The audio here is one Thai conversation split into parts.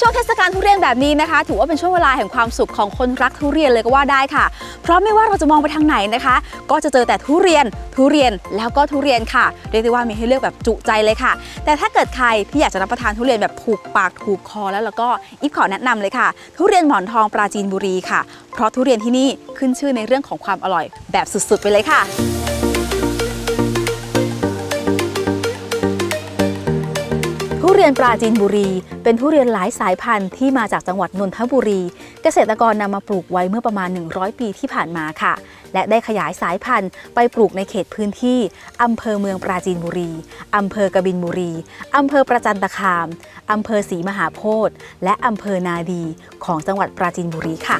ช่วงเทศกาลทุเรียนแบบนี้นะคะ ถือว่าเป็นช่วงเวลาแห่งความสุขของคนรักทุเรียนเลยก็ว่าได้ค่ะ เพราะไม่ว่าเราจะมองไปทางไหนนะคะ ก็จะเจอแต่ทุเรียนทุเรียนแล้วก็ทุเรียนค่ะเรียกได้ว่ามีให้เลือกแบบจุใจเลยค่ะ แต่ถ้าเกิดใครที่อยากจะรับประทานทุเรียนแบบถูกปากถูกคอแล้วแล้วก็อีฟขอแนะนำเลยค่ะ ทุเรียนหมอนทองปราจีนบุรีค่ะ เพราะทุเรียนที่นี่ขึ้นชื่อในเรื่องของความอร่อยแบบสุดๆไปเลยค่ะ เรียนปราจีนบุรี เป็นทุเรียนหลายสายพันธุ์ที่มาจากจังหวัดนนทบุรี เกษตรกรนำมาปลูกไว้เมื่อประมาณ 100 ปีที่ผ่านมาค่ะ และได้ขยายสายพันธุ์ไปปลูกในเขตพื้นที่อำเภอเมืองปราจีนบุรีอำเภอกบินบุรีอำเภอประจันตคามอำเภอศรีมหาโพธิ์และอำเภอนาดีของจังหวัดปราจีนบุรีค่ะ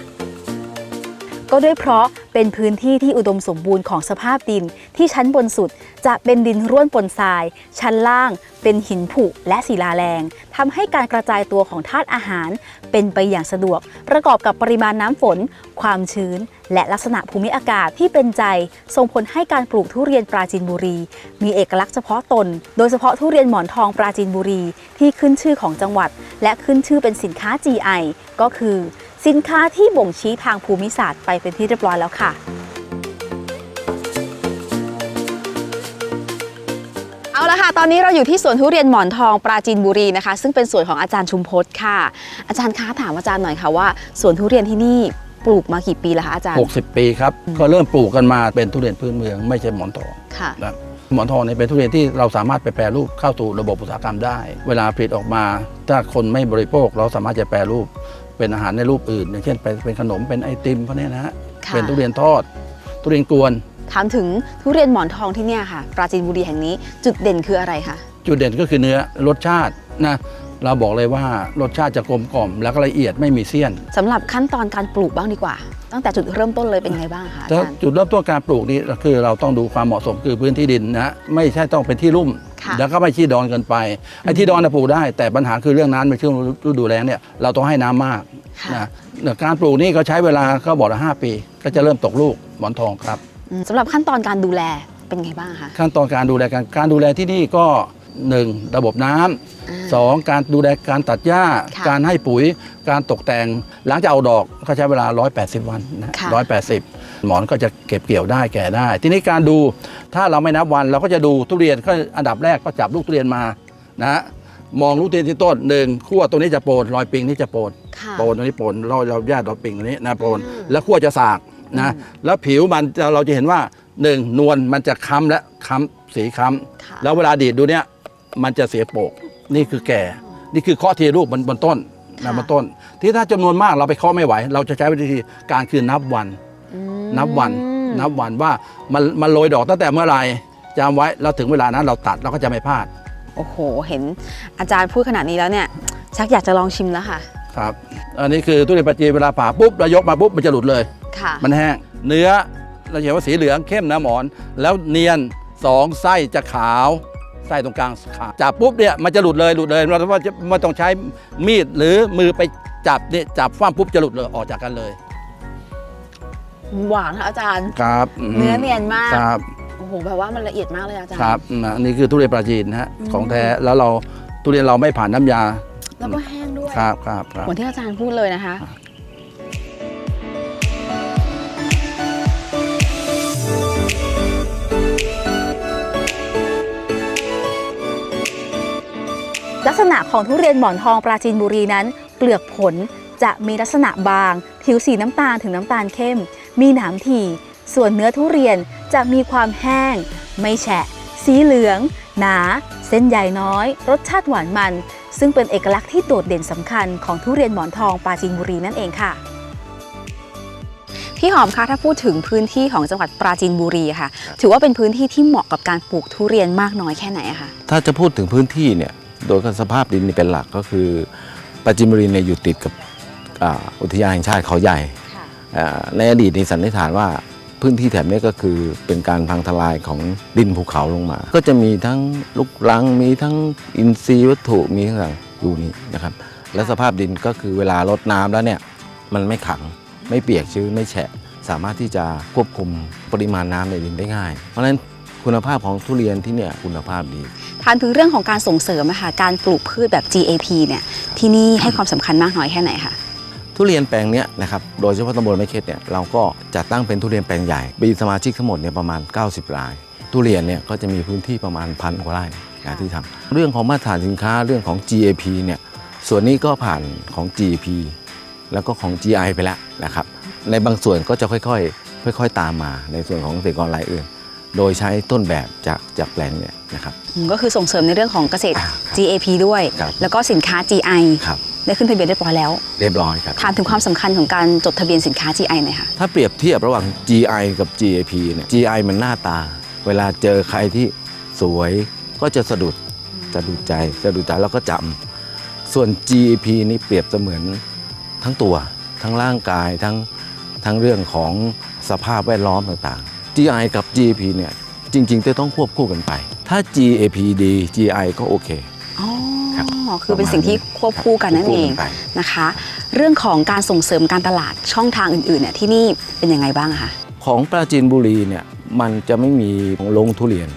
ก็ด้วยเพราะเป็นพื้นที่ที่อุดมสมบูรณ์ของสภาพดิน ที่ชั้นบนสุดจะเป็นดินร่วนปนทราย ชั้นล่างเป็นหินผุและศิลาแรงทำให้การกระจายตัวของธาตุอาหาร เป็นไปอย่างสะดวก ประกอบกับปริมาณน้ำฝน ความชื้น และลักษณะภูมิอากาศที่เป็นใจ ส่งผลให้การปลูกทุเรียนปราจีนบุรี มีเอกลักษณ์เฉพาะตน โดยเฉพาะทุเรียนหมอนทองปราจีนบุรี ที่ขึ้นชื่อของจังหวัด และขึ้นชื่อเป็นสินค้า GI ก็คือ สินค้าที่บ่งชี้ทางภูมิศาสตร์ไปเป็นที่เรียบร้อยแล้วค่ะ เอาละค่ะ ตอนนี้เราอยู่ที่สวนทุเรียนหมอนทองปราจีนบุรีนะคะ ซึ่งเป็นสวนของอาจารย์ชุมพศค่ะ อาจารย์คะถามอาจารย์หน่อยค่ะว่าสวนทุเรียนที่นี่ปลูกมากี่ปีแล้วคะอาจารย์ 60 ปีครับ ก็เริ่มปลูกกันมาเป็นทุเรียนพื้นเมืองไม่ใช่หมอนทองค่ะนะหมอนทองเนี่ยเป็นทุเรียนที่เราสามารถไปแปรรูปเข้าสู่ระบบอุตสาหกรรมได้ เวลาผลิตออกมา ถ้าคนไม่บริโภคเราสามารถจะแปรรูป เป็นอาหารในรูปอื่น อย่างเช่นเป็นเป็นขนมเป็นไอติมพวกเนี้ยนะฮะค่ะเป็นทุเรียนทอด ทุเรียนกวน ถามถึงทุเรียนหมอนทองที่เนี่ยค่ะ ปราจีนบุรีแห่งนี้จุดเด่นคืออะไรคะจุดเด่นก็คือเนื้อรสชาตินะเราบอกเลยว่ารสชาติจะกลมกล่อม แล้วก็ละเอียดไม่มีเสี้ยนสำหรับขั้นตอนการปลูกบ้างดีกว่า ตั้งแต่จุดเริ่มต้นเลยเป็นไงบ้างคะอาถ้าจารย์จุดเริ่มต้นการปลูกนี้คือเราต้องดูความเหมาะสมคือพื้นที่ดินนะไม่ใช่ต้องเป็นที่ลุ่ม แล้วก็ไม่ขี้ดอนเกินไปไอ้ที่ดอนนะปลูกได้ แต่ปัญหาคือเรื่องน้ำในช่วงฤดูแล้งเนี่ยเราต้องให้น้ำมากนะการปลูกนี่ก็ใช้เวลาก็บอกละห้าปี ก็จะเริ่มตกลูกหมอนทองครับสำหรับขั้นตอนการดูแลเป็นไงบ้างคะขั้นตอนการดูแลการการดูแลที่นี่ก็หนึ่งระบบน้ำ 2. การดูแลการตัดหญ้า การให้ปุ๋ย การตกแต่ง หลังจากเอาดอกก็ใช้เวลา 180 วันนะสิบ หมอนก็จะเก็บเกี่ยวได้แก่ได้ ทีนี้การดูถ้าเราไม่นับวันเราก็จะดูทุเรียนก็อันดับแรกก็จับลูกทุเรียนมานะฮะมองลูกทุเรียนที่ต้นหนึ่งขั้วตรงนี้จะโปนรอยปิงนี่จะโปนค่ะโปนตรงนี้โปนเราเราญาติเราปิงตรงนี้นะโปนอืมแล้วขั้วจะสากอืนะมแล้วผิวมันจะเราจะเห็นว่าหนึ่งนวลมันจะค้ำและค้ำสีค้ำค่ะแล้วเวลาดีดดูเนี่ยมันจะเสียโปกนี่คือแก่ นี่คือเคาะทีลูกบนบนต้นค่ะนะบนต้น ที่ถ้าจำนวนมากเราไปเคาะไม่ไหว เราจะใช้วิธีการคือนับวันอืม นับวันนับวันว่ามันมันโรยดอกตั้งแต่เมื่อไหร่จำไว้แล้วถึงเวลานั้นเราตัดเราก็จะไม่พลาด โอ้โห เห็นอาจารย์พูดขนาดนี้แล้วเนี่ย ชักอยากจะลองชิมแล้วค่ะ ครับ อันนี้คือทุเรียนปัจจีนเวลาผ่าปุ๊บเรายกมาปุ๊บมันจะหลุดเลยค่ะมันแห้งเนื้อเราเห็นว่าสีเหลืองเข้มนะหมอน แล้วเนียนสองไส้จะขาวไส้ตรงกลางขาวจับปุ๊บเนี่ยมันจะหลุดเลยหลุดเลยเราว่าจะไม่ต้องใช้มีดหรือมือไปจับเนี่ยจับฟ้ามปุ๊บจะหลุดเลยออกจากกันเลย หวานค่ะอาจารย์ ครับเนื้อเนียนมาก ครับ โอ้โหแบบว่ามันละเอียดมากเลยอาจารย์ ครับนะนี่คือทุเรียนปลาจีนนะฮะอืมของแท้ แล้วเราทุเรียนเราไม่ผ่านน้ำยา แล้วก็แห้งด้วย ครับครับครับ เหมือนที่อาจารย์พูดเลยนะคะลักษณะของทุเรียนหมอนทองปราจีนบุรีนั้น เปลือกผลจะมีลักษณะบาง ผิวสีน้ำตาลถึงน้ำตาลเข้ม มีหนามถี่ ส่วนเนื้อทุเรียนจะมีความแห้ง ไม่แฉะ สีเหลือง หนา เส้นใยน้อย รสชาติหวานมัน ซึ่งเป็นเอกลักษณ์ที่โดดเด่นสำคัญของทุเรียนหมอนทองปราจีนบุรีนั่นเองค่ะพี่หอมคะถ้าพูดถึงพื้นที่ของจังหวัดปราจีนบุรีค่ะ ถือว่าเป็นพื้นที่ที่เหมาะกับการปลูกทุเรียนมากน้อยแค่ไหนอะคะถ้าจะพูดถึงพื้นที่เนี่ยโดยสภาพดินนี่เป็นหลักก็คือปราจินบุรีเนี่ยอยู่ติดกับอ่าอุทยานแห่งชาติเขาใหญ่อ่า ในอดีตในสันนิษฐานว่าพื้นที่แถบนี้ก็คือเป็นการพังทลายของดินภูเขาลงมา ก็จะมีทั้งลูกรังมีทั้งอินทรีย์วัตถุมีทั้งหลายอยู่นี่นะครับ และสภาพดินก็คือเวลารดน้ำแล้วเนี่ยมันไม่ขังไม่เปียกชื้นไม่แฉะ สามารถที่จะควบคุมปริมาณน้ำในดินได้ง่าย เพราะฉะนั้นคุณภาพของทุเรียนที่เนี่ยคุณภาพดีถามถึงเรื่องของการส่งเสริมอะค่ะการปลูกพืชแบบ GAP เนี่ยที่นี่ให้ความสำคัญมากน้อยแค่ไหนคะ ทุเรียนแปลงเนี้ยนะครับ โดยเฉพาะตำบลไม้เค็ดเนี่ยเราก็จัดตั้งเป็นทุเรียนแปลงใหญ่ มีสมาชิกทั้งหมดเนี่ยประมาณ 90 ราย ทุเรียนเนี่ยก็จะมีพื้นที่ประมาณพันกว่าไร่นะที่ทำเรื่องของมาตรฐานสินค้าเรื่องของ GAP เนี่ย ส่วนนี้ก็ผ่านของ GP แล้วก็ของ GI ไปแล้วนะครับ ในบางส่วนก็จะค่อยๆ ค่อย ๆ ตามมาในส่วนของเกษตรกรรายอื่น โดยใช้ต้นแบบจากจากแปลงเนี่ยนะครับอืมก็คือส่งเสริมในเรื่องของเกษตรอ่าครับ GAP ด้วยครับแล้วก็สินค้า GI ครับ ได้ขึ้นทะเบียนเรียบร้อยแล้ว เรียบร้อยครับ ถามถึงความสำคัญของการจดทะเบียนสินค้า GI หน่อยค่ะ ถ้าเปรียบเทียบระหว่าง GI กับ GAP เนี่ย GI มันหน้าตา เวลาเจอใครที่สวยก็จะสะดุดสะดุดใจสะดุดใจแล้วก็จำส่วน GAP นี่เปรียบเสมือนทั้งตัว ทั้งร่างกายทั้งทั้งเรื่องของสภาพแวดล้อมต่างๆ GI กับ GAP เนี่ยจริงๆจะต้องควบคู่กันไป ถ้า GAP ดี GI ก็โอเค อ๋อ ครับคือเป็นสิ่งที่ควบคู่กันนั่นเองควบคู่กัไปนะคะ เรื่องของการส่งเสริมการตลาดช่องทางอื่นๆเนี่ยที่นี่เป็นยังไงบ้างอะคะของปราจีนบุรีเนี่ยมันจะไม่มีลงทุเรียน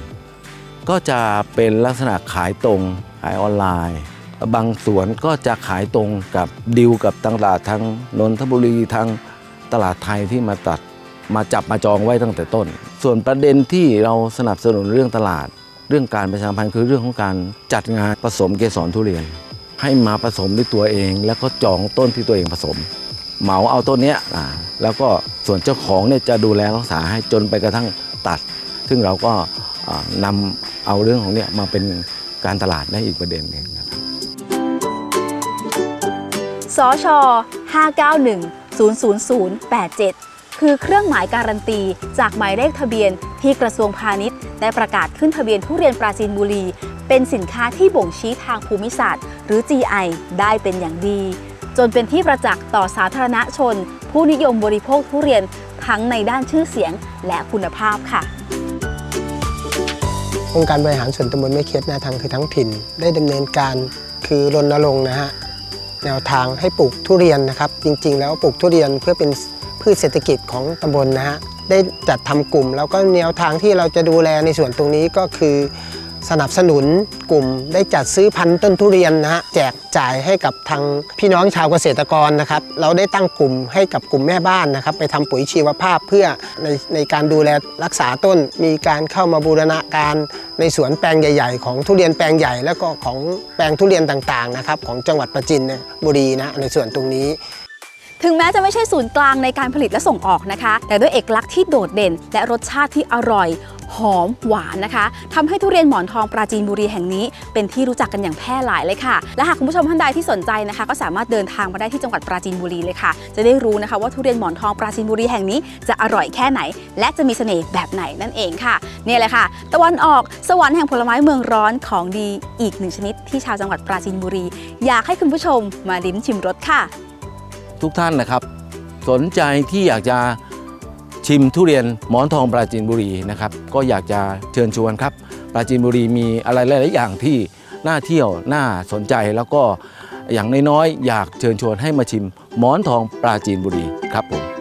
ก็จะเป็นลักษณะขายตรงขายออนไลน์ บางสวนก็จะขายตรงกับดิวกับตลาดทางนนทบุรีทางตลาดไทยที่มาตัดมาจับมาจองไว้ตั้งแต่ต้น ส่วนประเด็นที่เราสนับสนุนเรื่องตลาด เรื่องการประชาสัมพันธ์คือเรื่องของการจัดงานผสมเกสรทุเรียน ให้มาผสมด้วยตัวเอง แล้วก็จองต้นที่ตัวเองผสม เหมาเอาต้นเนี้ยแล้วก็ส่วนเจ้าของเนี่ยจะดูแลรักษาให้จนไปกระทั่งตัด ซึ่งเราก็อ่านำเอาเรื่องของเนี่ยมาเป็นการตลาดได้อีกประเด็นหนึ่งนะครับสช 591 00087 คือเครื่องหมายการันตี จากหมายเลขทะเบียน ที่กระทรวงพาณิชย์ได้ประกาศขึ้นทะเบียนทุเรียนปราจีนบุรี เป็นสินค้าที่บ่งชี้ทางภูมิศาสตร์ หรือ GI ได้เป็นอย่างดี จนเป็นที่ประจักษ์ต่อสาธารณชน ผู้นิยมบริโภคทุเรียนทั้งในด้านชื่อเสียงและคุณภาพค่ะองค์การบริหารส่วนตำบลแม่เค็ดนะทางคือทั้งถิ่น ได้ดำเนินการคือรณรงค์นะฮะแนวทางให้ปลูกทุเรียนนะครับ จริงๆ แล้วปลูกทุเรียนเพื่อเป็นพืชเศรษฐกิจของตำบลนะฮะ ได้จัดทำกลุ่ม แล้วก็แนวทางที่เราจะดูแลในส่วนตรงนี้ก็คือ สนับสนุนกลุ่มได้จัดซื้อพันธุ์ต้นทุเรียนนะฮะแจกจ่ายให้กับทางพี่น้องชาวเกษตรกรนะครับ เราได้ตั้งกลุ่มให้กับกลุ่มแม่บ้านนะครับ ไปทำปุ๋ยชีวภาพเพื่อในในการดูแลรักษาต้น มีการเข้ามาบูรณาการในสวนแปลงใหญ่ ๆ ของทุเรียนแปลงใหญ่ แล้วก็ของแปลงทุเรียนต่างๆนะครับของจังหวัดประจินบุรีนะในส่วนตรงนี้ ถึงแม้จะไม่ใช่ศูนย์กลางในการผลิตและส่งออกนะคะ แต่ด้วยเอกลักษณ์ที่โดดเด่น และรสชาติที่อร่อยหอมหวานนะคะทำให้ทุเรียนหมอนทองปราจีนบุรีแห่งนี้ เป็นที่รู้จักกันอย่างแพร่หลายเลยค่ะ และหากคุณผู้ชมท่านใดที่สนใจนะคะ ก็สามารถเดินทางมาได้ที่จังหวัดปราจีนบุรีเลยค่ะ จะได้รู้นะคะว่าทุเรียนหมอนทองปราจีนบุรีแห่งนี้จะอร่อยแค่ไหน และจะมีเสน่ห์แบบไหนนั่นเองค่ะเนี่ยเลยค่ะ ตะวันออกสวรรค์แห่งผลไม้เมืองร้อนของดีอีกหนึ่งชนิดที่ชาวจังหวัดปราจีนบุรี อยากให้คุณผู้ชมมาลิ้มชิมรสค่ะ ทุกท่านนะครับ สนใจที่อยากจะชิมทุเรียนหมอนทองปราจีนบุรีนะครับ ก็อยากจะเชิญชวนครับ ปราจีนบุรีมีอะไรหลาย ๆ อย่างที่น่าเที่ยวน่าสนใจแล้วก็อย่างน้อยๆอยากเชิญชวนให้มาชิมหมอนทองปราจีนบุรีครับผม